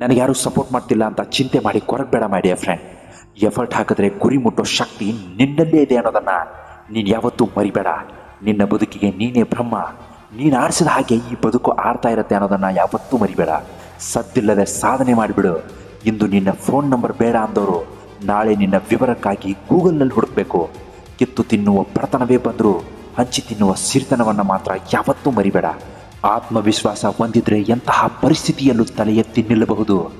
ನನಗೆ ಯಾರು ಸಪೋರ್ಟ್ ಮಾಡ್ತಿಲ್ಲ ಅಂತ ಚಿಂತೆ ಮಾಡಿ ಕೊರಗಬೇಡ ಮಾಡಿ ಫ್ರೆಂಡ್ ಎಫರ್ಟ್ ಹಾಕಿದ್ರೆ ಗುರಿ ಮುಟ್ಟೋ ಶಕ್ತಿ ನಿನ್ನಲ್ಲೇ ಇದೆ ಅನ್ನೋದನ್ನ ನೀನು ಯಾವತ್ತೂ ಮರಿಬೇಡ. ನಿನ್ನ ಬದುಕಿಗೆ ನೀನೇ ಬ್ರಹ್ಮ. ನೀನು ಆರಿಸಿದ ಹಾಗೆ ಈ ಬದುಕು ಆಡ್ತಾ ಇರುತ್ತೆ ಅನ್ನೋದನ್ನ ಯಾವತ್ತೂ ಮರಿಬೇಡ. ಸದ್ದಿಲ್ಲದೆ ಸಾಧನೆ ಮಾಡಿಬಿಡು. ಇಂದು ನಿನ್ನ ಫೋನ್ ನಂಬರ್ ಬೇಡ ಅಂದವರು ನಾಳೆ ನಿನ್ನ ವಿವರಕ್ಕಾಗಿ ಗೂಗಲ್ನಲ್ಲಿ ಹುಡುಕಬೇಕು. ಕಿತ್ತು ತಿನ್ನುವ ಬಡತನವೇ ಬಂದರೂ, ಹಂಚಿ ತಿನ್ನುವ ಸಿರಿತನವನ್ನು ಮಾತ್ರ ಯಾವತ್ತೂ ಮರಿಬೇಡ. ಆತ್ಮವಿಶ್ವಾಸ ಹೊಂದಿದ್ರೆ ಎಂತಹ ಪರಿಸ್ಥಿತಿಯಲ್ಲೂ ತಲೆ ಎತ್ತಿ ನಿಲ್ಲಬಹುದು.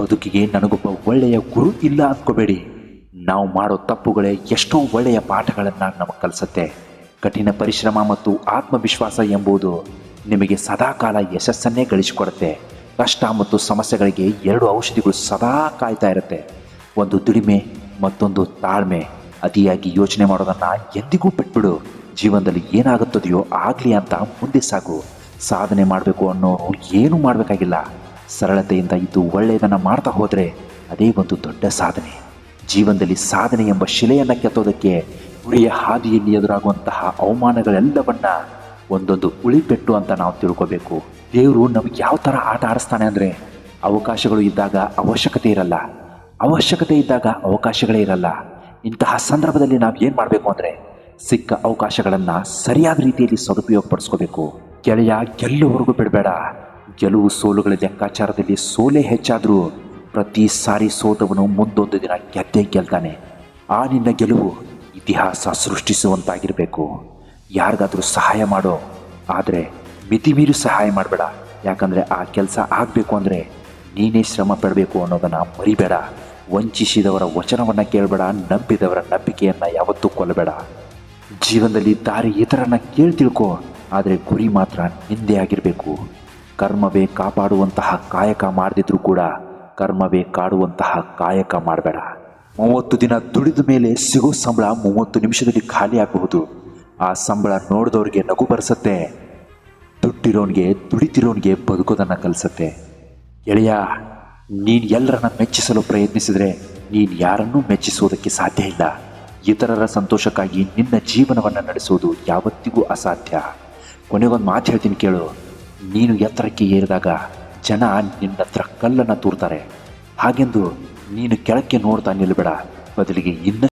ಬದುಕಿಗೆ ನನಗೊಬ್ಬ ಒಳ್ಳೆಯ ಗುರು ಇಲ್ಲ ಅಂದ್ಕೋಬೇಡಿ. ನಾವು ಮಾಡೋ ತಪ್ಪುಗಳೇ ಎಷ್ಟೋ ಒಳ್ಳೆಯ ಪಾಠಗಳನ್ನು ನಮಗೆ ಕಲಿಸುತ್ತೆ. ಕಠಿಣ ಪರಿಶ್ರಮ ಮತ್ತು ಆತ್ಮವಿಶ್ವಾಸ ಎಂಬುದು ನಿಮಗೆ ಸದಾಕಾಲ ಯಶಸ್ಸನ್ನೇ ಗಳಿಸಿಕೊಡುತ್ತೆ. ಕಷ್ಟ ಮತ್ತು ಸಮಸ್ಯೆಗಳಿಗೆ ಎರಡು ಔಷಧಿಗಳು ಸದಾ ಕಾಯ್ತಾ ಇರುತ್ತೆ. ಒಂದು ದುಡಿಮೆ, ಮತ್ತೊಂದು ತಾಳ್ಮೆ. ಅತಿಯಾಗಿ ಯೋಚನೆ ಮಾಡೋದನ್ನು ಎಂದಿಗೂ ಬಿಟ್ಬಿಡು. ಜೀವನದಲ್ಲಿ ಏನಾಗುತ್ತದೆಯೋ ಆಗಲಿ ಅಂತ ಮುಂದೆ ಸಾಕು ಸಾಧನೆ ಮಾಡಬೇಕು ಅನ್ನೋರು ಏನೂ ಮಾಡಬೇಕಾಗಿಲ್ಲ. ಸರಳತೆಯಿಂದ ಇದ್ದು ಒಳ್ಳೆಯದನ್ನು ಮಾಡ್ತಾ ಹೋದರೆ ಅದೇ ಒಂದು ದೊಡ್ಡ ಸಾಧನೆ. ಜೀವನದಲ್ಲಿ ಸಾಧನೆ ಎಂಬ ಶಿಲೆಯನ್ನು ಕೆತ್ತೋದಕ್ಕೆ ಗುರಿಯ ಹಾದಿಯಲ್ಲಿ ಎದುರಾಗುವಂತಹ ಅವಮಾನಗಳೆಲ್ಲವನ್ನ ಒಂದೊಂದು ಉಳಿಪೆಟ್ಟು ಅಂತ ನಾವು ತಿಳ್ಕೋಬೇಕು. ದೇವರು ನಮಗೆ ಯಾವ ಥರ ಆಟ ಆಡಿಸ್ತಾನೆ ಅಂದರೆ ಅವಕಾಶಗಳು ಇದ್ದಾಗ ಅವಶ್ಯಕತೆ ಇರಲ್ಲ. ಅವಶ್ಯಕತೆ ಇದ್ದಾಗ ಅವಕಾಶಗಳೇ ಇರಲ್ಲ. ಇಂತಹ ಸಂದರ್ಭದಲ್ಲಿ ನಾವು ಏನು ಮಾಡಬೇಕು ಅಂದರೆ ಸಿಕ್ಕ ಅವಕಾಶಗಳನ್ನು ಸರಿಯಾದ ರೀತಿಯಲ್ಲಿ ಸದುಪಯೋಗಪಡಿಸ್ಕೋಬೇಕು. ಗೆಳೆಯ ಗೆಲ್ಲುವರೆಗೂ ಬಿಡಬೇಡ. ಗೆಲುವು ಸೋಲುಗಳ ಲೆಕ್ಕಾಚಾರದಲ್ಲಿ ಸೋಲೆ ಹೆಚ್ಚಾದರೂ ಪ್ರತಿ ಸಾರಿ ಸೋತವನು ಮುಂದೊಂದು ದಿನ ಗೆದ್ದೇ ಗೆಲ್ತಾನೆ. ಆ ನಿನ್ನ ಗೆಲುವು ಇತಿಹಾಸ ಸೃಷ್ಟಿಸುವಂತಾಗಿರಬೇಕು. ಯಾರಿಗಾದರೂ ಸಹಾಯ ಮಾಡೋ, ಆದರೆ ಮಿತಿಮೀರಿ ಸಹಾಯ ಮಾಡಬೇಡ. ಯಾಕಂದರೆ ಆ ಕೆಲಸ ಆಗಬೇಕು ಅಂದರೆ ನೀನೇ ಶ್ರಮ ಪಡಬೇಕು ಅನ್ನೋದನ್ನು ಮರಿಬೇಡ. ವಂಚಿಸಿದವರ ವಚನವನ್ನು ಕೇಳಬೇಡ, ನಂಬಿದವರ ನಂಬಿಕೆಯನ್ನು ಯಾವತ್ತೂ ಕೊಲ್ಲಬೇಡ. ಜೀವನದಲ್ಲಿ ದಾರಿ ಇತರನ್ನ ಕೇಳಿ ತಿಳ್ಕೊ, ಆದರೆ ಗುರಿ ಮಾತ್ರ ನಿಂದೆ ಆಗಿರಬೇಕು. ಕರ್ಮವೇ ಕಾಪಾಡುವಂತಹ ಕಾಯಕ ಮಾಡದಿದ್ರೂ ಕೂಡ ಕರ್ಮವೇ ಕಾಡುವಂತಹ ಕಾಯಕ ಮಾಡಬೇಡ. ಮೂವತ್ತು ದಿನ ದುಡಿದ ಮೇಲೆ ಸಿಗೋ ಸಂಬಳ ಮೂವತ್ತು ನಿಮಿಷದಲ್ಲಿ ಖಾಲಿ ಆಗಬಹುದು. ಆ ಸಂಬಳ ನೋಡಿದವ್ರಿಗೆ ನಗು ಬರೆಸತ್ತೆ. ದುಡ್ಡಿರೋನಿಗೆ, ದುಡಿತಿರೋನ್ಗೆ ಬದುಕೋದನ್ನು ಕಲಿಸತ್ತೆ. ಎಳೆಯ, ನೀನು ಎಲ್ಲರನ್ನ ಮೆಚ್ಚಿಸಲು ಪ್ರಯತ್ನಿಸಿದರೆ ನೀನು ಯಾರನ್ನೂ ಮೆಚ್ಚಿಸುವುದಕ್ಕೆ ಸಾಧ್ಯ ಇಲ್ಲ. ಇತರರ ಸಂತೋಷಕ್ಕಾಗಿ ನಿನ್ನ ಜೀವನವನ್ನು ನಡೆಸುವುದು ಯಾವತ್ತಿಗೂ ಅಸಾಧ್ಯ. ಕೊನೆಗೊಂದು ಮಾತು ಹೇಳ್ತೀನಿ ಕೇಳು. ನೀನು ಎತ್ತರಕ್ಕೆ ಏರಿದಾಗ ಜನ ನಿನ್ನ ಹತ್ರ ಕಲ್ಲನ್ನು ತೂರ್ತಾರೆ. ಹಾಗೆಂದು ನೀನು ಕೆಳಕ್ಕೆ ನೋಡ್ತಾ ನಿಲ್ಬೇಡ. ಬದಲಿಗೆ ಇನ್ನ